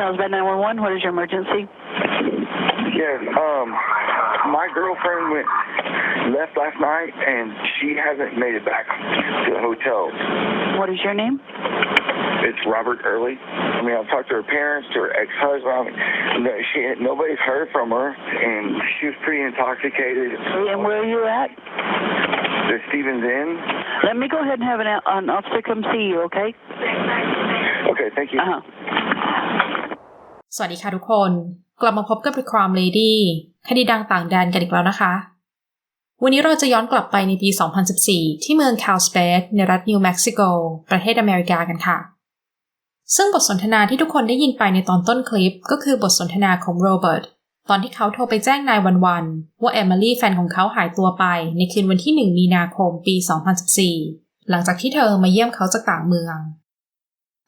Carlsbad 911, what is your emergency? Yes, um, my girlfriend went left last night and she hasn't made it back to the hotel. What is your name? It's Robert Early. I mean, I've talked to her parents, to her ex-husband. I mean, she nobody's heard from her, and she was pretty intoxicated. And where are you at? The Stevens Inn. Let me go ahead and have an, an officer come see you, okay? Okay, thank you. Uh-huh. สวัสดีค่ะทุกคน กลับมาพบกับ The Crime Lady คดีดังต่างแดนกันอีกแล้วนะคะ วันนี้เราจะย้อนกลับไปในปี 2014 ที่เมืองคาลสเปดในรัฐนิวเม็กซิโก ประเทศอเมริกากันค่ะ ซึ่งบทสนทนาที่ทุกคนได้ยินไปในตอนต้นคลิป ก็คือบทสนทนาของโรเบิร์ตตอนที่เขาโทรไปแจ้งนายวันวันว่าเอมิลี่แฟนของเขาหายตัวไปในคืนวันที่ 1 มีนาคมปี 2014 หลังจากที่เธอมาเยี่ยมเขาจากต่างเมือง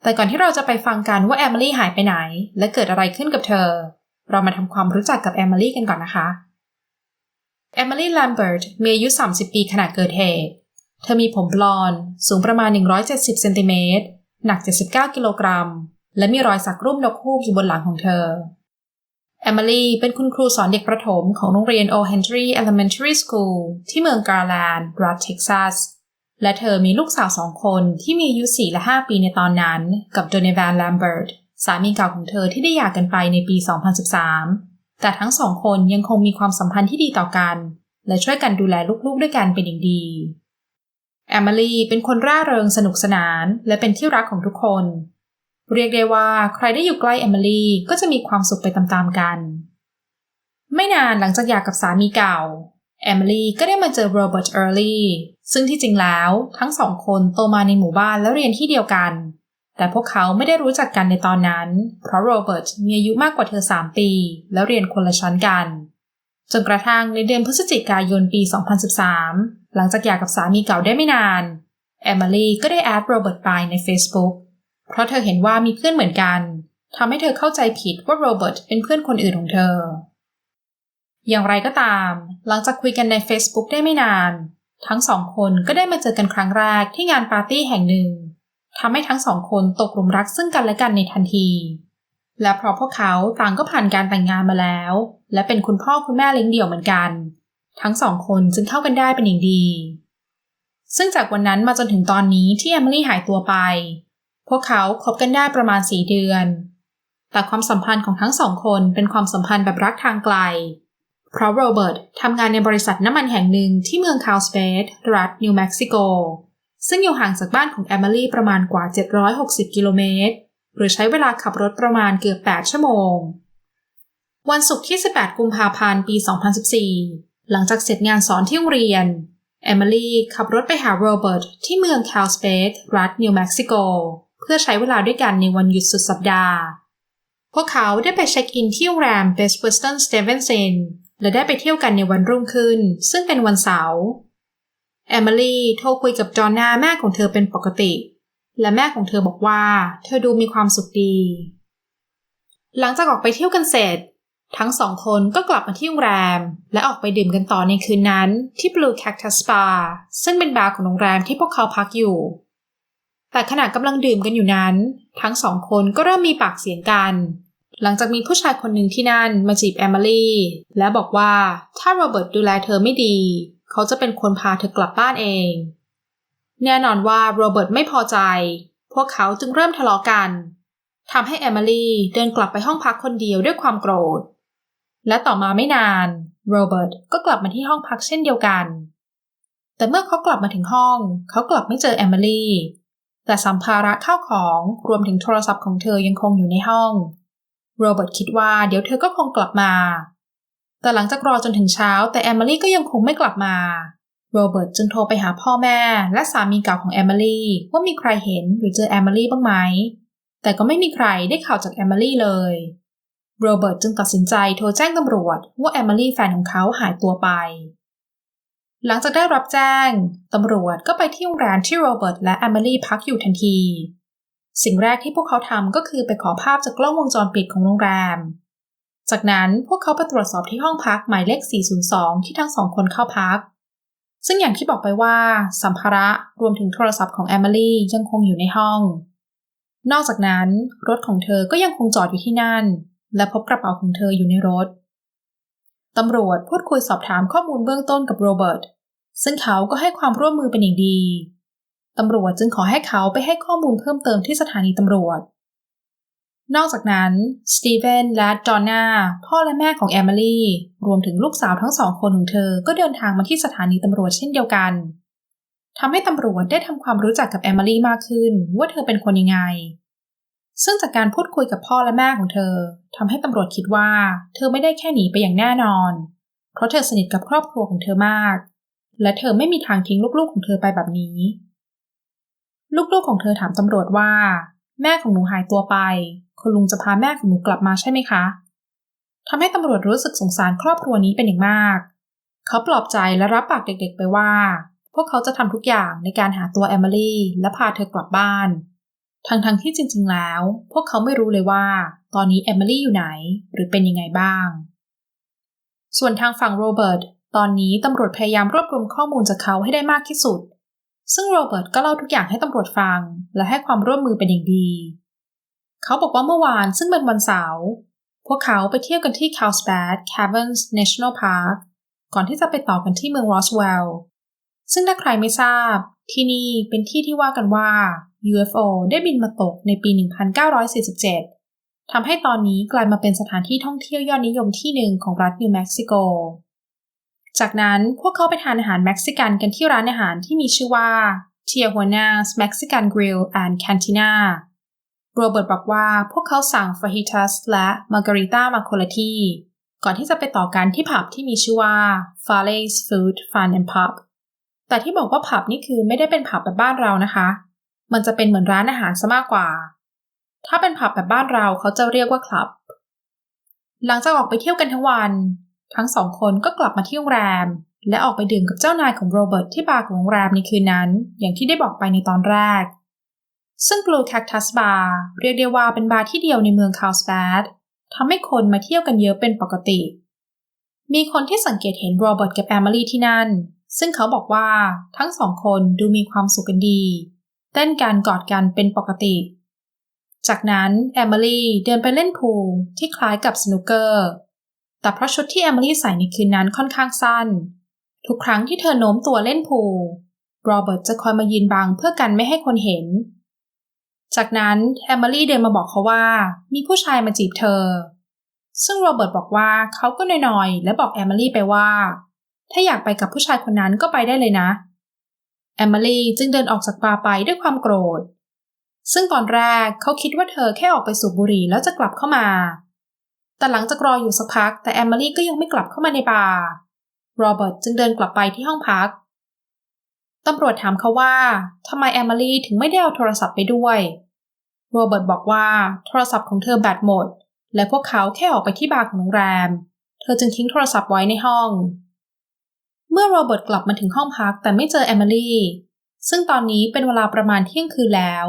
แต่ก่อนที่เราจะไปฟังกันว่าแอมิลี่หายไปไหน และเกิดอะไรขึ้นกับเธอ เรามาทำความรู้จักกับแอมิลี่กันก่อนนะคะแอมิลี่แลมเบิร์ตมีอายุ 30 ปีขณะเกิดเหตุ เธอมีผมบลอนด์สูงประมาณ 170เซนติเมตรหนัก 79 กิโลกรัม และมีรอยสักรูปนกฮูกอยู่บนหลังของเธอ แอมิลี่เป็นคุณครูสอนเด็กประถมของโรงเรียน O. Henry Elementary School ที่เมืองการ์แลนด์รัฐเท็กซัส และเธอมีลูกสาวสองคนที่มีอายุ4และ 5 ปีในตอนนั้น กับโดเนวานแลมเบิร์ตสามีเก่าของเธอที่ได้หย่ากันไปในปี 2013 แต่ทั้งสองคนยังคงมีความสัมพันธ์ที่ดีต่อกัน และช่วยกันดูแลลูกๆด้วยกันเป็นอย่างดีแอมิลี่เป็นคนร่าเริงสนุกสนานและเป็นที่รักของทุกคน เรียกได้ว่าใครได้อยู่ใกล้แอมิลี่ก็จะมีความสุขไปตามๆกัน ไม่นานหลังจากหย่ากับสามีเก่าแอมิลี่ก็ได้มาเจอโรเบิร์ตเออร์ลี ซึ่งที่จริงแล้วทั้งสองคนโตมาในหมู่บ้านและเรียนที่เดียวกัน แต่พวกเขาไม่ได้รู้จักกันในตอนนั้น เพราะโรเบิร์ตมีอายุมากกว่าเธอ 3 ปี แล้วเรียนคนละชั้นกัน จนกระทั่งในเดือนพฤศจิกายนปี 2013 หลังจากหย่ากับสามีเก่าได้ไม่นาน แอมิลี่ก็ได้แอดโรเบิร์ตไปใน Facebook เพราะเธอเห็นว่ามีเพื่อนเหมือนกันทำให้เธอเข้าใจผิดว่าโรเบิร์ตเป็นเพื่อนคนอื่นของเธอ อย่างไรก็ตาม หลังจากคุยกันใน Facebook ได้ไม่นาน ทั้งสองคนก็ได้มาเจอกันครั้งแรกที่งานปาร์ตี้แห่งหนึ่งทำให้ทั้งสองคนตกหลุมรักซึ่งกันและกันในทันที และเพราะพวกเขาต่างก็ผ่านการแต่งงานมาแล้ว และเป็นคุณพ่อคุณแม่เลี้ยงเดี่ยวเหมือนกัน ทั้งสองคนจึงเข้ากันได้เป็นอย่างดี ซึ่งจากวันนั้นมาจนถึงตอนนี้ที่แอมิลี่หายตัวไป พวกเขาคบกันได้ประมาณสี่เดือน แต่ความสัมพันธ์ของทั้งสองคนเป็นความสัมพันธ์แบบรักทางไกล เพราะโรเบิร์ตทำงานในบริษัทน้ำมันแห่งหนึ่งที่เมืองคาลสเปดรัฐนิวเม็กซิโก ซึ่งอยู่ห่างจากบ้านของแอมิลี่ประมาณกว่า 760 กิโลเมตร หรือใช้เวลาขับรถประมาณเกือบ 8 ชั่วโมง วันศุกร์ที่ 18 กุมภาพันธ์ ปี 2014 หลังจากเสร็จงานสอนที่โรงเรียน แอมิลี่ขับรถไปหาโรเบิร์ตที่เมืองคาลสเปดรัฐนิวเม็กซิโก เพื่อใช้เวลาด้วยกันในวันหยุดสุดสัปดาห์ พวกเขาได้ไปเช็คอินที่โรงแรม Best Western Stevenson และได้ไปเที่ยวกันในวันรุ่งขึ้น ซึ่งเป็นวันเสาร์แอมิลี่โทรคุยกับจอห์นนาแม่ของเธอเป็นปกติ และแม่ของเธอบอกว่า เธอดูมีความสุขดี หลังจากออกไปเที่ยวกันเสร็จ ทั้งสองคนก็กลับมาที่โรงแรม และออกไปดื่มกันต่อในคืนนั้นที่ Blue Cactus Bar ซึ่งเป็นบาร์ของโรงแรมที่พวกเขาพักอยู่ แต่ขณะกำลังดื่มกันอยู่นั้น ทั้งสองคนก็เริ่มมีปากเสียงกัน หลังจากมีผู้ชายคนหนึ่งที่นั่นมาจีบแอมิลี่ และบอกว่าถ้าโรเบิร์ตดูแลเธอไม่ดี เขาจะเป็นคนพาเธอกลับบ้านเอง แน่นอนว่าโรเบิร์ตไม่พอใจ พวกเขาจึงเริ่มทะเลาะกันทำให้แอมิลี่เดินกลับไปห้องพักคนเดียวด้วยความโกรธ และต่อมาไม่นานโรเบิร์ตก็กลับมาที่ห้องพักเช่นเดียวกัน แต่เมื่อเขากลับมาถึงห้อง เขากลับไม่เจอแอมิลี่ แต่สัมภาระข้าวของรวมถึงโทรศัพท์ของเธอยังคงอยู่ในห้อง โรเบิร์ตคิดว่าเดี๋ยวเธอก็คงกลับมา แต่หลังจากรอจนถึงเช้า แต่แอมิลี่ก็ยังคงไม่กลับมา โรเบิร์ตจึงโทรไปหาพ่อแม่ และสามีเก่าของแอมิลี่ว่ามีใครเห็นหรือเจอแอมิลี่บ้างไหม แต่ก็ไม่มีใครได้ข่าวจากแอมิลี่เลย โรเบิร์ตจึงตัดสินใจโทรแจ้งตำรวจว่าแอมิลี่แฟนของเขาหายตัวไป หลังจากได้รับแจ้งตำรวจก็ไปที่โรงแรมที่โรเบิร์ตและแอมิลี่พักอยู่ทันที สิ่งแรกที่พวกเขาทำก็คือไปขอภาพจากกล้องวงจรปิดของโรงแรม จากนั้นพวกเขาไปตรวจสอบที่ห้องพักหมายเลข 402 ที่ทั้งสองคนเข้าพัก ซึ่งอย่างที่บอกไปว่า สัมภาระรวมถึงโทรศัพท์ของแอมิลี่ยังคงอยู่ในห้อง นอกจากนั้น รถของเธอก็ยังคงจอดอยู่ที่นั่น และพบกระเป๋าของเธออยู่ในรถตำรวจพูดคุยสอบถามข้อมูลเบื้องต้นกับโรเบิร์ตซึ่งเขาก็ให้ความร่วมมือเป็นอย่างดี ตำรวจจึงขอให้เขาไปให้ข้อมูลเพิ่มเติมที่สถานีตำรวจ นอกจากนั้นสตีเวนและจอห์นนาพ่อและแม่ของแอมิลี่ รวมถึงลูกสาวทั้งสองคนของเธอก็เดินทางมาที่สถานีตำรวจเช่นเดียวกันทำให้ตำรวจได้ทำความรู้จักกับแอมิลี่มากขึ้น ว่าเธอเป็นคนยังไง ซึ่งจากการพูดคุยกับพ่อและแม่ของเธอทำให้ตำรวจคิดว่า เธอไม่ได้แค่หนีไปอย่างแน่นอน เพราะเธอสนิทกับครอบครัวของเธอมาก และเธอไม่มีทางทิ้งลูกๆของเธอไปแบบนี้ ลูกๆของเธอถามตำรวจว่า แม่ของหนูหายตัวไป คุณลุงจะพาแม่ของหนูกลับมาใช่ไหมคะทำให้ตำรวจรู้สึกสงสารครอบครัวนี้เป็นอย่างมาก เขาปลอบใจและรับปากเด็กๆไปว่า พวกเขาจะทำทุกอย่างในการหาตัวแอมิลี่และพาเธอกลับบ้าน ทั้งๆที่จริง ๆ แล้ว พวกเขาไม่รู้เลยว่า ตอนนี้แอมิลี่อยู่ไหนหรือเป็นยังไงบ้าง ส่วนทางฝั่งโรเบิร์ตตอนนี้ตำรวจพยายามรวบรวมข้อมูลจากเขาให้ได้มากที่สุด ซึ่งโรเบิร์ตก็เล่าทุกอย่างให้ตำรวจฟัง และให้ความร่วมมือเป็นอย่างดี เขาบอกว่าเมื่อวานซึ่งเป็นวันเสาร์พวกเขาไปเที่ยวกันที่ c a l s b a d Caverns National Park ก่อนที่จะไปต่อกันที่เมือง Roswell ซึ่งถ้าใครไม่ทราบ ที่นี่เป็นที่ที่ว่ากันว่า UFO ได้บินมาตกในปี 1947 ทำให้ตอนนี้กลายมาเป็นสถานที่ท่องเที่ยวยอดนิยมที่หนึ่งของรัฐนิวเม็กซิโก จากนั้นพวกเขาไปทานอาหารเม็กซิกันกันที่ร้านอาหารที่มีชื่อว่า Tijuana's Mexican Grill and Cantina โรเบิร์ตบอกว่าพวกเขาสั่งฟาฮิตัสและมาการิต้ามาคนละที่ ก่อนที่จะไปต่อกันที่ผับที่มีชื่อว่า Fale's Food Fun and Pub แต่ที่บอกว่าผับนี่คือไม่ได้เป็นผับแบบบ้านเรานะคะ มันจะเป็นเหมือนร้านอาหารซะมากกว่า ถ้าเป็นผับแบบบ้านเราเขาจะเรียกว่าคลับ หลังจากออกไปเที่ยวกันทั้งวัน ทั้งสองคนก็กลับมาที่โรงแรม และออกไปดื่มกับเจ้านายของโรเบิร์ตที่บาร์ของโรงแรมในคืนนั้น อย่างที่ได้บอกไปในตอนแรก ซึ่ง Blue Cactus Bar เรียกได้ว่าเป็นบาร์ที่เดียวในเมืองคาลส b บดทำให้คนมาเที่ยวกันเยอะเป็นปกติ มีคนที่สังเกตเห็นโรเบิร์ตกับแอมิลี่ที่นั่น ซึ่งเขาบอกว่าทั้งสองคนดูมีความสุขกันดี เต้นการกอดกันเป็นปกติ จากนั้นแอมิลี่เดินไปเล่นพูลที่คล้ายกับสนุกเกอร์ แต่เพราะชุดที่แอมิลี่ใส่ในคืนนั้นค่อนข้างสั้น ทุกครั้งที่เธอโน้มตัวเล่นพูลโรเบิร์ตจะคอยมายืนบังเพื่อกันไม่ให้คนเห็น จากนั้นแอมิลี่เดินมาบอกเขาว่า มีผู้ชายมาจีบเธอ ซึ่งโรเบิร์ตบอกว่าเขาก็น้อยๆ และบอกแอมิลี่ไปว่า ถ้าอยากไปกับผู้ชายคนนั้นก็ไปได้เลยนะแอมิลี่จึงเดินออกจากบาร์ไปด้วยความโกรธ ซึ่งตอนแรกเขาคิดว่าเธอแค่ออกไปสูบบุหรี่แล้วจะกลับเข้ามา แต่หลังจากรออยู่สักพักแต่แอมิลี่ก็ยังไม่กลับเข้ามาในบาร์โรเบิร์ตจึงเดินกลับไปที่ห้องพักตำรวจถามเขาว่าทำไมแอมิลี่ถึงไม่ได้เอาโทรศัพท์ไปด้วยโรเบิร์ตบอกว่าโทรศัพท์ของเธอแบตหมด และพวกเขาแค่ออกไปที่บาร์ของโรงแรม เธอจึงทิ้งโทรศัพท์ไว้ในห้อง เมื่อโรเบิร์ตกลับมาถึงห้องพักแต่ไม่เจอแอมิลี่ซึ่งตอนนี้เป็นเวลาประมาณเที่ยงคืนแล้ว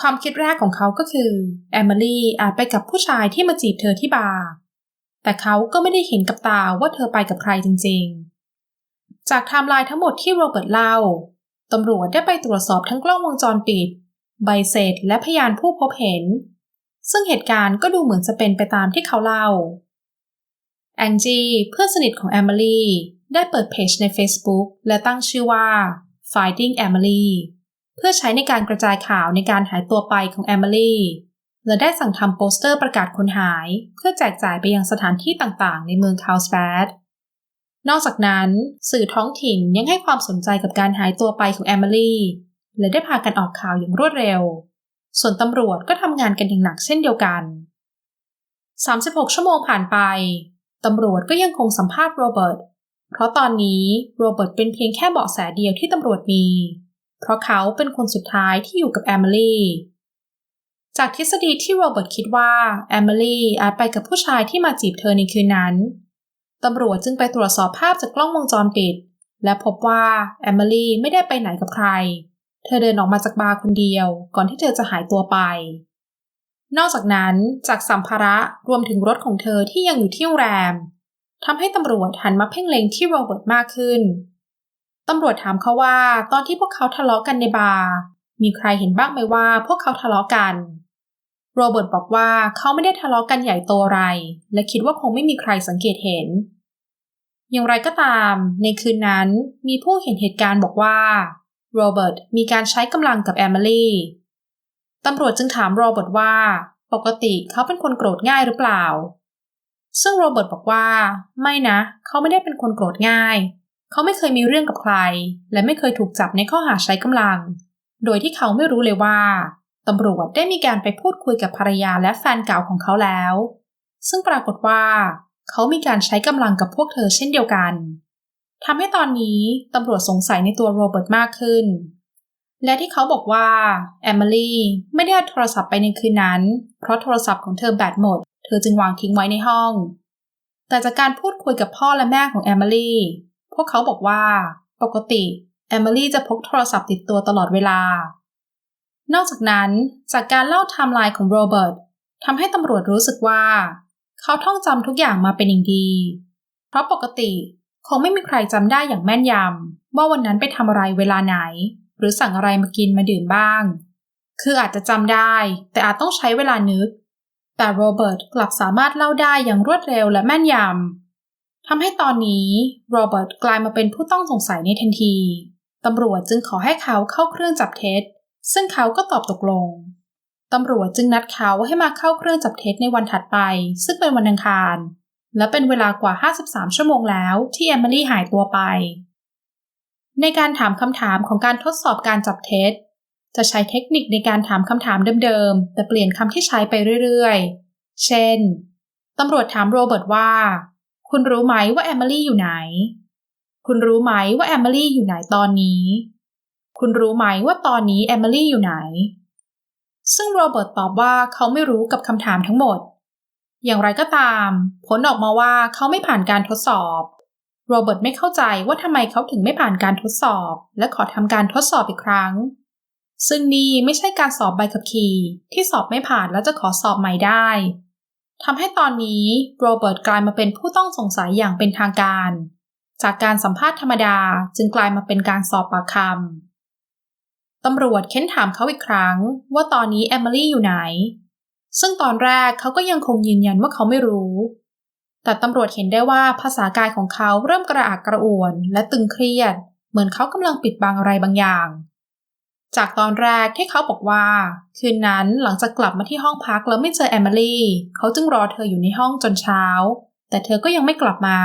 ความคิดแรกของเขาก็คือแอมิลี่อาจไปกับผู้ชายที่มาจีบเธอที่บาร์แต่เขาก็ไม่ได้เห็นกับตาว่าเธอไปกับใครจริงๆ จากไทม์ไลน์ทั้งหมดที่โรเบิร์ตเล่าตำรวจได้ไปตรวจสอบทั้งกล้องวงจรปิด ใบเสร็จและพยานผู้พบเห็น ซึ่งเหตุการณ์ก็ดูเหมือนจะเป็นไปตามที่เขาเล่า แองจีเพื่อนสนิทของแอมิลี่ได้เปิดเพจใน Facebook และตั้งชื่อว่า Finding Emily เพื่อใช้ในการกระจายข่าวในการหายตัวไปของแอมิลี่และได้สั่งทำโปสเตอร์ประกาศคนหาย เพื่อแจกจ่ายไปยังสถานที่ต่างๆ ในเมืองคาลสแบดนอกจากนั้น สื่อท้องถิ่นยังให้ความสนใจกับการหายตัวไปของแอมิลี่และได้พากันออกข่าวอย่างรวดเร็ว ส่วนตำรวจก็ทำงานกันอย่างหนักเช่นเดียวกัน 36 ชั่วโมงผ่านไป ตำรวจก็ยังคงสัมภาษณ์โรเบิร์ต เพราะตอนนี้โรเบิร์ตเป็นเพียงแค่เบาะแสเดียวที่ตำรวจมี เพราะเขาเป็นคนสุดท้ายที่อยู่กับแอมิลี่ จากทฤษฎีที่โรเบิร์ตคิดว่าแอมิลี่อาจไปกับผู้ชายที่มาจีบเธอในคืนนั้น ตำรวจจึงไปตรวจสอบภาพจากกล้องวงจรปิด และพบว่าแอมิลี่ไม่ได้ไปไหนกับใคร เธอเดินออกมาจากบาร์คนเดียว ก่อนที่เธอจะหายตัวไป นอกจากนั้นจากสัมภาระรวมถึงรถของเธอที่ยังอยู่ที่โรงแรมทำให้ตำรวจหันมาเพ่งเล็งที่โรเบิร์ตมากขึ้น ตำรวจถามเขาว่าตอนที่พวกเขาทะเลาะกันในบาร์มีใครเห็นบ้างไหมว่าพวกเขาทะเลาะกัน โรเบิร์ตบอกว่าเขาไม่ได้ทะเลาะกันใหญ่โตอะไร และคิดว่าคงไม่มีใครสังเกตเห็น อย่างไรก็ตาม ในคืนนั้นมีผู้เห็นเหตุการณ์บอกว่าโรเบิร์ตมีการใช้กำลังกับแอมิลี่ตำรวจจึงถามโรเบิร์ตว่า ปกติเขาเป็นคนโกรธง่ายหรือเปล่า ซึ่งโรเบิร์ตบอกว่า ไม่นะ เขาไม่ได้เป็นคนโกรธง่าย เขาไม่เคยมีเรื่องกับใคร และไม่เคยถูกจับในข้อหาใช้กำลัง โดยที่เขาไม่รู้เลยว่าตำรวจได้มีการไปพูดคุยกับภรรยาและแฟนเก่าของเขาแล้ว ซึ่งปรากฏว่าเขามีการใช้กำลังกับพวกเธอเช่นเดียวกันทำให้ตอนนี้ตำรวจสงสัยในตัวโรเบิร์ตมากขึ้น และที่เขาบอกว่าแอมิลี่ไม่ได้อาโทรศัพท์ไปในคืนนั้น เพราะโทรศัพท์ของเธอแบตหมด เธอจึงวางทิ้งไว้ในห้อง แต่จากการพูดคุยกับพ่อและแม่ของแอมิลี่ พวกเขาบอกว่า ปกติแอมิลี่จะพกโทรศัพท์ติดตัวตลอดเวลา นอกจากนั้นจากการเล่าไทม์ไลน์ของโรเบิร์ตทำให้ตำรวจรู้สึกว่า เขาท่องจำทุกอย่างมาเป็นอย่างดี เพราะปกติคงไม่มีใครจำได้อย่างแม่นยำว่าวันนั้นไปทำอะไรเวลาไหน หรือสั่งอะไรมากินมาดื่มบ้าง คืออาจจะจำได้ แต่อาจต้องใช้เวลานึก แต่โรเบิร์ตกลับสามารถเล่าได้อย่างรวดเร็วและแม่นยำ ทำให้ตอนนี้โรเบิร์ตกลายมาเป็นผู้ต้องสงสัยในทันที ตำรวจจึงขอให้เขาเข้าเครื่องจับเท็จ ซึ่งเขาก็ตอบตกลง ตำรวจจึงนัดเขาให้มาเข้าเครื่องจับเท็จในวันถัดไป ซึ่งเป็นวันอังคาร และเป็นเวลากว่า 53 ชั่วโมงแล้วที่แอมิลี่หายตัวไป ในการถามคำถามของการทดสอบการจับเท็จ จะใช้เทคนิคในการถามคำถามเดิมๆ แต่เปลี่ยนคำที่ใช้ไปเรื่อยๆ เช่น ตำรวจถามโรเบิร์ตว่า คุณรู้ไหมว่าแอมิลี่อยู่ไหน คุณรู้ไหมว่าแอมิลี่อยู่ไหนตอนนี้ คุณรู้ไหมว่าตอนนี้แอมิลี่อยู่ไหน ซึ่งโรเบิร์ตตอบว่าเขาไม่รู้กับคำถามทั้งหมด อย่างไรก็ตาม ผลออกมาว่าเขาไม่ผ่านการทดสอบโรเบิร์ตไม่เข้าใจว่าทำไมเขาถึงไม่ผ่านการทดสอบ และขอทำการทดสอบอีกครั้ง ซึ่งนี่ไม่ใช่การสอบใบขับขี่ที่สอบไม่ผ่านแล้วจะขอสอบใหม่ได้ ทำให้ตอนนี้โรเบิร์ตกลายมาเป็นผู้ต้องสงสัยอย่างเป็นทางการ จากการสัมภาษณ์ธรรมดาจึงกลายมาเป็นการสอบปากคำตำรวจเค้นถามเขาอีกครั้ง ว่าตอนนี้แอมิลี่อยู่ไหน ซึ่งตอนแรกเขาก็ยังคงยืนยันว่าเขาไม่รู้ แต่ตำรวจเห็นได้ว่าภาษากายของเขาเริ่มกระอักกระอ่วนและตึงเครียด เหมือนเขากำลังปิดบังอะไรบางอย่าง จากตอนแรกที่เขาบอกว่า คืนนั้นหลังจากกลับมาที่ห้องพักแล้วไม่เจอแอมิลี่ เขาจึงรอเธออยู่ในห้องจนเช้า แต่เธอก็ยังไม่กลับมา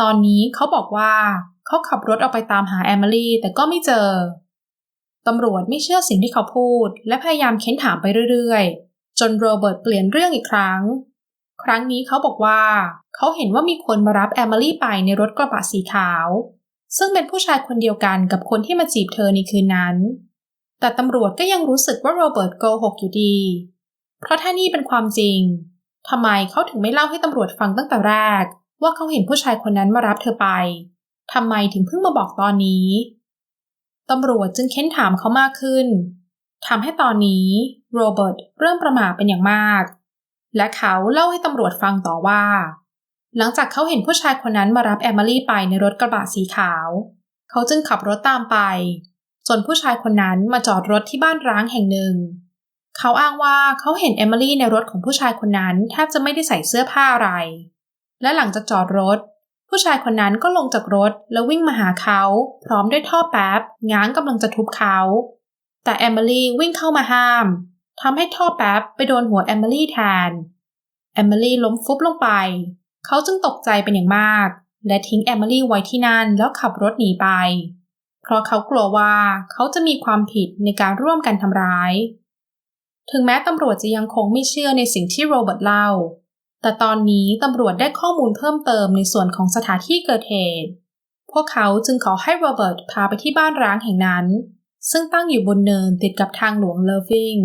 ตอนนี้เขาบอกว่าเขาขับรถออกไปตามหาแอมิลี่แต่ก็ไม่เจอตำรวจไม่เชื่อสิ่งที่เขาพูด และพยายามเค้นถามไปเรื่อยๆ จนโรเบิร์ตเปลี่ยนเรื่องอีกครั้ง ครั้งนี้เขาบอกว่า เขาเห็นว่ามีคนมารับแอมิลี่ไปในรถกระบะสีขาว ซึ่งเป็นผู้ชายคนเดียวกันกับคนที่มาจีบเธอในคืนนั้น แต่ตำรวจก็ยังรู้สึกว่าโรเบิร์ตโกหกอยู่ดี เพราะถ้านี่เป็นความจริงทำไมเขาถึงไม่เล่าให้ตำรวจฟังตั้งแต่แรก ว่าเขาเห็นผู้ชายคนนั้นมารับเธอไปทำไมถึงเพิ่งมาบอกตอนนี้ตำรวจจึงเค้นถามเขามากขึ้นทำให้ตอนนี้โรเบิร์ตเริ่มประหม่าเป็นอย่างมาก และเขาเล่าให้ตำรวจฟังต่อว่า หลังจากเขาเห็นผู้ชายคนนั้นมารับแอมิลี่ไปในรถกระบะสีขาว เขาจึงขับรถตามไป จนผู้ชายคนนั้นมาจอดรถที่บ้านร้างแห่งหนึ่ง เขาอ้างว่าเขาเห็นแอมิลี่ในรถของผู้ชายคนนั้นแทบจะไม่ได้ใส่เสื้อผ้าอะไร และหลังจากจอดรถ ผู้ชายคนนั้นก็ลงจากรถแล้ววิ่งมาหาเขา พร้อมด้วยท่อแป๊บง้างกำลังจะทุบเขา แต่แอมิลี่วิ่งเข้ามาห้ามทำให้ท่อแป๊บไปโดนหัวแอมิลี่แทน แอมิลี่ล้มฟุบลงไป เขาจึงตกใจเป็นอย่างมาก และทิ้งแอมิลี่ไว้ที่นั่นแล้วขับรถหนีไป เพราะเขากลัวว่าเขาจะมีความผิดในการร่วมกันทำร้าย ถึงแม้ตำรวจจะยังคงไม่เชื่อในสิ่งที่โรเบิร์ตเล่า แต่ตอนนี้ตำรวจได้ข้อมูลเพิ่มเติมในส่วนของสถานที่เกิดเหตุ พวกเขาจึงขอให้โรเบิร์ตพาไปที่บ้านร้างแห่งนั้น ซึ่งตั้งอยู่บนเนินติดกับทางหลวงเลฟิง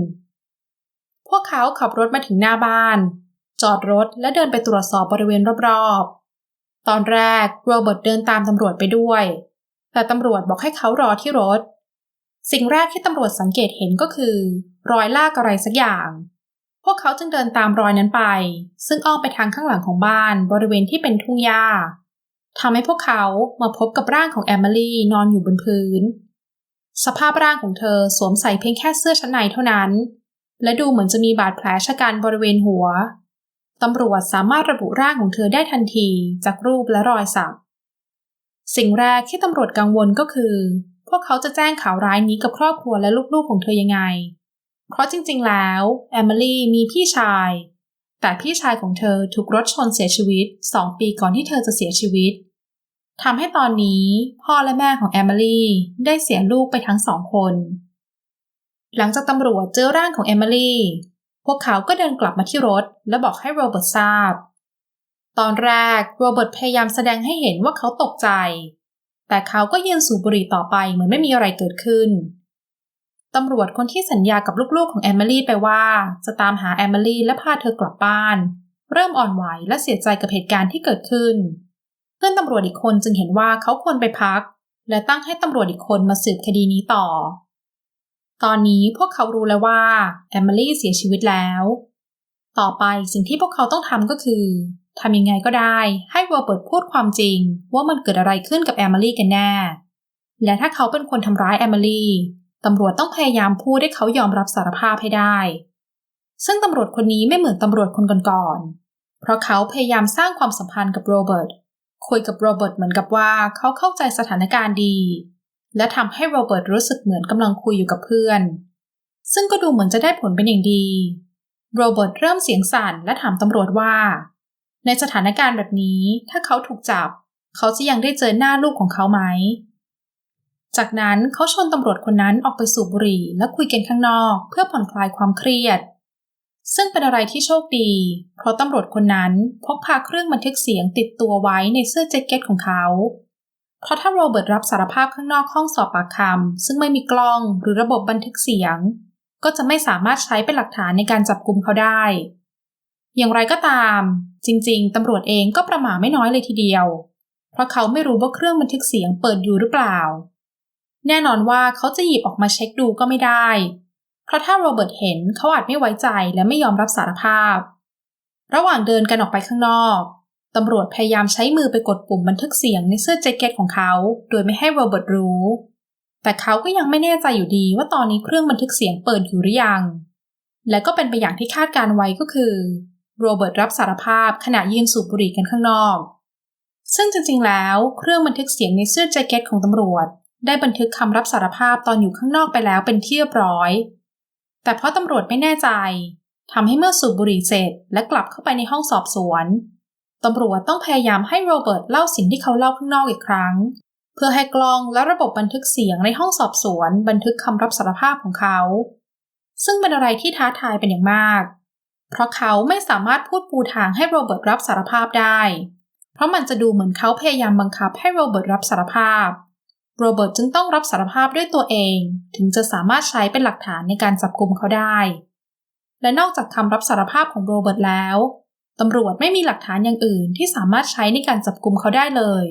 พวกเขาขับรถมาถึงหน้าบ้าน จอดรถและเดินไปตรวจสอบบริเวณรอบๆ ตอนแรกโรเบิร์ตเดินตามตำรวจไปด้วย แต่ตำรวจบอกให้เขารอที่รถ สิ่งแรกที่ตำรวจสังเกตเห็นก็คือ รอยลากอะไรสักอย่าง พวกเขาจึงเดินตามรอยนั้นไป ซึ่งอ้อมไปทางข้างหลังของบ้านบริเวณที่เป็นทุ่งหญ้าทำให้พวกเขามาพบกับร่างของแอมิลี่นอนอยู่บนพื้น สภาพร่างของเธอสวมใส่เพียงแค่เสื้อชั้นในเท่านั้น และดูเหมือนจะมีบาดแผลชะกันบริเวณหัว ตำรวจสามารถระบุร่างของเธอได้ทันทีจากรูปและรอยสัก สิ่งแรกที่ตำรวจกังวลก็คือ พวกเขาจะแจ้งข่าวร้ายนี้กับครอบครัวและลูกๆของเธอยังไง เพราะจริงๆ แล้วแอมิลี่มีพี่ชาย แต่พี่ชายของเธอถูกรถชนเสียชีวิตสองปีก่อนที่เธอจะเสียชีวิตทำให้ตอนนี้พ่อและแม่ของแอมิลี่ได้เสียลูกไปทั้งสองคน หลังจากตำรวจเจอร่างของแอมิลี่ พวกเขาก็เดินกลับมาที่รถ และบอกให้โรเบิร์ตทราบ ตอนแรกโรเบิร์ตพยายามแสดงให้เห็นว่าเขาตกใจ แต่เขาก็ยืนสูบบุหรี่ต่อไปเหมือนไม่มีอะไรเกิดขึ้น ตำรวจคนที่สัญญากับลูกๆของแอมิลี่ไปว่า จะตามหาแอมิลี่และพาเธอกลับบ้าน เริ่มอ่อนไหวและเสียใจกับเหตุการณ์ที่เกิดขึ้น เพื่อนตำรวจอีกคนจึงเห็นว่าเขาควรไปพัก และตั้งให้ตำรวจอีกคนมาสืบคดีนี้ต่อ ตอนนี้พวกเขารู้แล้วว่าแอมิลี่เสียชีวิตแล้ว ต่อไปสิ่งที่พวกเขาต้องทำก็คือทำยังไงก็ได้ให้โรเบิร์ตพูดความจริง ว่ามันเกิดอะไรขึ้นกับแอมิลี่กันแน่ และถ้าเขาเป็นคนทำร้ายแอมิลี่ตำรวจต้องพยายามพูดให้เขายอมรับสารภาพให้ได้ ซึ่งตำรวจคนนี้ไม่เหมือนตำรวจคนก่อนๆเพราะเขาพยายามสร้างความสัมพันธ์กับโรเบิร์ตคุยกับโรเบิร์ตเหมือนกับว่าเขาเข้าใจสถานการณ์ดี และทำให้โรเบิร์ตรู้สึกเหมือนกำลังคุยอยู่กับเพื่อน ซึ่งก็ดูเหมือนจะได้ผลเป็นอย่างดี โรเบิร์ตเริ่มเสียงสั่นและถามตำรวจว่า ในสถานการณ์แบบนี้ถ้าเขาถูกจับ เขาจะยังได้เจอหน้าลูกของเขาไหม จากนั้นเขาชวนตำรวจคนนั้นออกไปสูบบุหรี่และคุยกันข้างนอกเพื่อผ่อนคลายความเครียด ซึ่งเป็นอะไรที่โชคดี เพราะตำรวจคนนั้นพกพาเครื่องบันทึกเสียงติดตัวไว้ในเสื้อแจ็คเก็ตของเขา เพราะถ้าโรเบิร์ตรับสารภาพข้างนอกห้องสอบปากคำซึ่งไม่มีกล้องหรือระบบบันทึกเสียง ก็จะไม่สามารถใช้เป็นหลักฐานในการจับกลุ่มเขาได้ อย่างไรก็ตาม จริง ๆ ตำรวจเองก็ประหม่าไม่น้อยเลยทีเดียว เพราะเขาไม่รู้ว่าเครื่องบันทึกเสียงเปิดอยู่หรือเปล่า แน่นอนว่าเขาจะหยิบออกมาเช็คดูก็ไม่ได้ เพราะถ้าโรเบิร์ตเห็นเขาอาจไม่ไว้ใจและไม่ยอมรับสารภาพ ระหว่างเดินกันออกไปข้างนอก ตำรวจพยายามใช้มือไปกดปุ่มบันทึกเสียงในเสื้อแจ็คเก็ตของเขา โดยไม่ให้โรเบิร์ตรู้ แต่เขาก็ยังไม่แน่ใจอยู่ดีว่าตอนนี้เครื่องบันทึกเสียงเปิดอยู่หรือยัง และก็เป็นไปอย่างที่คาดการไว้ก็คือ โรเบิร์ตรับสารภาพขณะยืนสูบบุหรี่กันข้างนอก ซึ่งจริงๆ แล้วเครื่องบันทึกเสียงในเสื้อแจ็คเก็ตของตำรวจ ได้บันทึกคำรับสารภาพตอนอยู่ข้างนอกไปแล้วเป็นที่เรียบร้อย แต่เพราะตำรวจไม่แน่ใจทำให้เมื่อสูบบุหรี่เสร็จ และกลับเข้าไปในห้องสอบสวน ตำรวจต้องพยายามให้โรเบิร์ตเล่าสิ่งที่เขาเล่าข้างนอกอีกครั้ง เพื่อให้กล้องและระบบบันทึกเสียงในห้องสอบสวน บันทึกคำรับสารภาพของเขา ซึ่งเป็นอะไรที่ท้าทายเป็นอย่างมาก เพราะเขาไม่สามารถพูดปูทางให้โรเบิร์ตรับสารภาพได้ เพราะมันจะดูเหมือนเขาพยายามบังคับให้โรเบิร์ตรับสารภาพ โรเบิร์ตจึงต้องรับสารภาพด้วยตัวเอง ถึงจะสามารถใช้เป็นหลักฐานในการจับกลุ่มเขาได้ และนอกจากคำรับสารภาพของโรเบิร์ตแล้ว ตำรวจไม่มีหลักฐานอย่างอื่นที่สามารถใช้ในการจับกลุ่มเขาได้เลย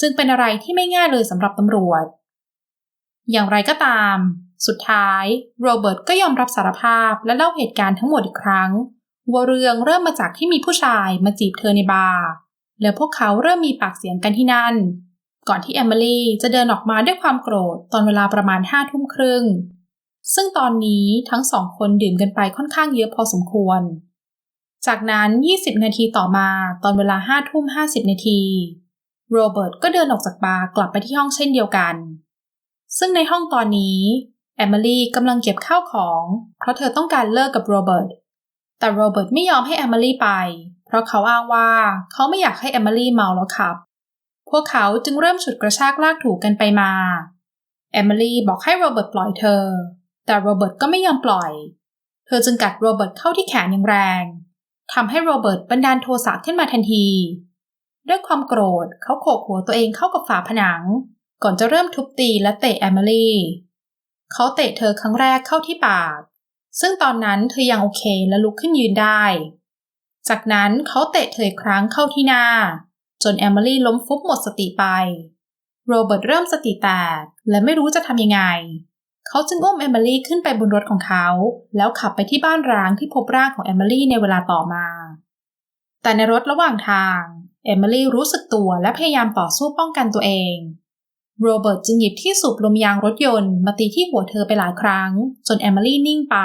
จึงเป็นอะไรที่ไม่ง่ายเลยสำหรับตำรวจ อย่างไรก็ตาม สุดท้ายโรเบิร์ตก็ยอมรับสารภาพและเล่าเหตุการณ์ทั้งหมดอีกครั้ง ว่าเรื่องเริ่มมาจากที่มีผู้ชายมาจีบเธอในบาร์แล้วพวกเขาเริ่มมีปากเสียงกันที่นั่น ก่อนที่แอมิลี่จะเดินออกมาด้วยความโกรธตอนเวลาประมาณห้าทุ่มครึ่งซึ่งตอนนี้ทั้งสองคนดื่มกันไปค่อนข้างเยอะพอสมควร จากนั้น 20 นาทีต่อมาตอนเวลา5ทุ่ม50 นาทีโรเบิร์ตก็เดินออกจากบาร์กลับไปที่ห้องเช่นเดียวกัน ซึ่งในห้องตอนนี้แอมิลี่กำลังเก็บข้าวของ เพราะเธอต้องการเลิกกับโรเบิร์ต แต่โรเบิร์ตไม่ยอมให้แอมิลี่ไป เพราะเขาอ้างว่าเขาไม่อยากให้แอมิลี่เมาแล้วขับ พวกเขาจึงเริ่มฉุดกระชากลากถูกันไปมา แอมิลี่บอกให้โรเบิร์ตปล่อยเธอ แต่โรเบิร์ตก็ไม่ยอมปล่อย เธอจึงกัดโรเบิร์ตเข้าที่แขนอย่างแรง ทำให้โรเบิร์ตบันดาลโทสะขึ้นมาทันที ด้วยความโกรธเขาโขกหัวตัวเองเข้ากับฝาผนัง ก่อนจะเริ่มทุบตีและเตะแอมิลี่ เขาเตะเธอครั้งแรกเข้าที่ปาก ซึ่งตอนนั้นเธอยังโอเคและลุกขึ้นยืนได้ จากนั้นเขาเตะเธอครั้งเข้าที่หน้า จนแอมิลี่ล้มฟุบหมดสติไป โรเบิร์ตเริ่มสติแตกและไม่รู้จะทำยังไง เขาจึงอุ้มแอมิลี่ขึ้นไปบนรถของเขา แล้วขับไปที่บ้านร้างที่พบร่างของแอมิลี่ในเวลาต่อมา แต่ในรถระหว่างทางแอมิลี่รู้สึกตัวและพยายามต่อสู้ป้องกันตัวเอง โรเบิร์ตจึงหยิบที่สูบลมยางรถยนต์มาตีที่หัวเธอไปหลายครั้ง จนแอมิลี่นิ่งไป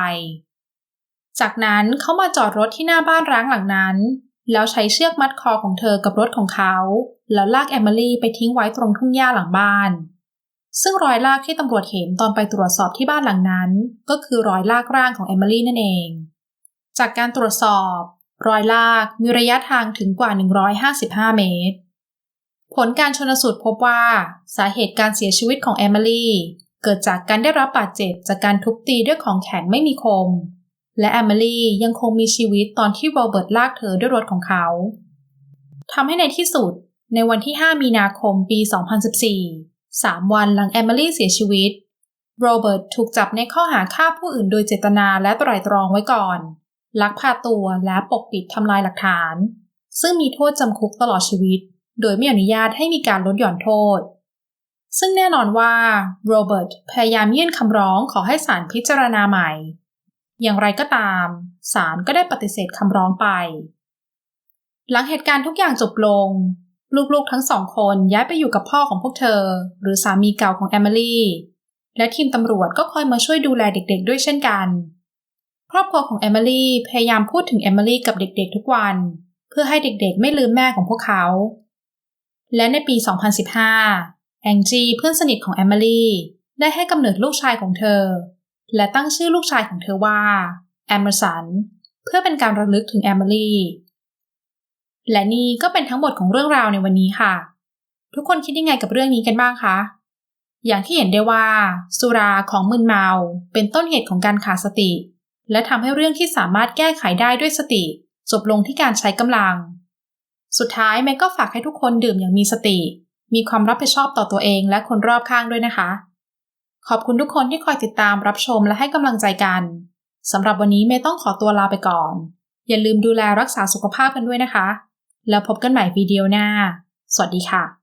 จากนั้นเขามาจอดรถที่หน้าบ้านร้างหลังนั้น แล้วใช้เชือกมัดคอของเธอกับรถของเขา แล้วลากแอมิลี่ไปทิ้งไว้ตรงทุ่งหญ้าหลังบ้าน ซึ่งรอยลากที่ตำรวจเห็นตอนไปตรวจสอบที่บ้านหลังนั้น ก็คือรอยลากร่างของแอมิลี่นั่นเอง จากการตรวจสอบ รอยลากมีระยะทางถึงกว่า 155 เมตร ผลการชนสูตรพบว่าสาเหตุการเสียชีวิตของแอมิลี่เกิดจากการได้รับบาดเจ็บจากการทุบตีด้วยของแข็งไม่มีคม และแอมิลี่ยังคงมีชีวิตตอนที่โรเบิร์ตลากเธอด้วยรถของเขาทำให้ในที่สุดในวันที่ 5 มีนาคมปี 2014 สามวันหลังแอมิลี่เสียชีวิต โรเบิร์ตถูกจับในข้อหาฆ่าผู้อื่นโดยเจตนาและไตร่ตรองไว้ก่อน ลักพาตัวและปกปิดทำลายหลักฐาน ซึ่งมีโทษจำคุกตลอดชีวิต โดยไม่อนุญาตให้มีการลดหย่อนโทษ ซึ่งแน่นอนว่าโรเบิร์ตพยายามยื่นคำร้องขอให้ศาลพิจารณาใหม่ อย่างไรก็ตามศาลก็ได้ปฏิเสธคำร้องไป หลังเหตุการณ์ทุกอย่างจบลง ลูกๆทั้งสองคนย้ายไปอยู่กับพ่อของพวกเธอ หรือสามีเก่าของแอมิลี่ และทีมตำรวจก็คอยมาช่วยดูแลเด็กๆ ด้วยเช่นกัน ครอบครัวของแอมิลี่พยายามพูดถึงแอมิลี่กับเด็กๆ ทุกวัน เพื่อให้เด็กๆ ไม่ลืมแม่ของพวกเขา และในปี 2015 แองจีเพื่อนสนิทของแอมิลี่ได้ให้กำเนิดลูกชายของเธอ และตั้งชื่อลูกชายของเธอว่าแอมเมอร์สันเพื่อเป็นการระลึกถึงแอมิลี่ และนี่ก็เป็นทั้งหมดของเรื่องราวในวันนี้ค่ะ ทุกคนคิดยังไงกับเรื่องนี้กันบ้างคะ อย่างที่เห็นได้ว่า สุราของมึนเมา เป็นต้นเหตุของการขาดสติ และทำให้เรื่องที่สามารถแก้ไขได้ด้วยสติ จบลงที่การใช้กำลัง สุดท้ายแม่ก็ฝากให้ทุกคนดื่มอย่างมีสติ มีความรับผิดชอบต่อตัวเองและคนรอบข้างด้วยนะคะ ขอบคุณทุกคนที่คอยติดตามรับชมและให้กำลังใจกันสำหรับวันนี้เมย์ต้องขอตัวลาไปก่อน อย่าลืมดูแลรักษาสุขภาพกันด้วยนะคะ แล้วพบกันใหม่วิดีโอหน้า สวัสดีค่ะ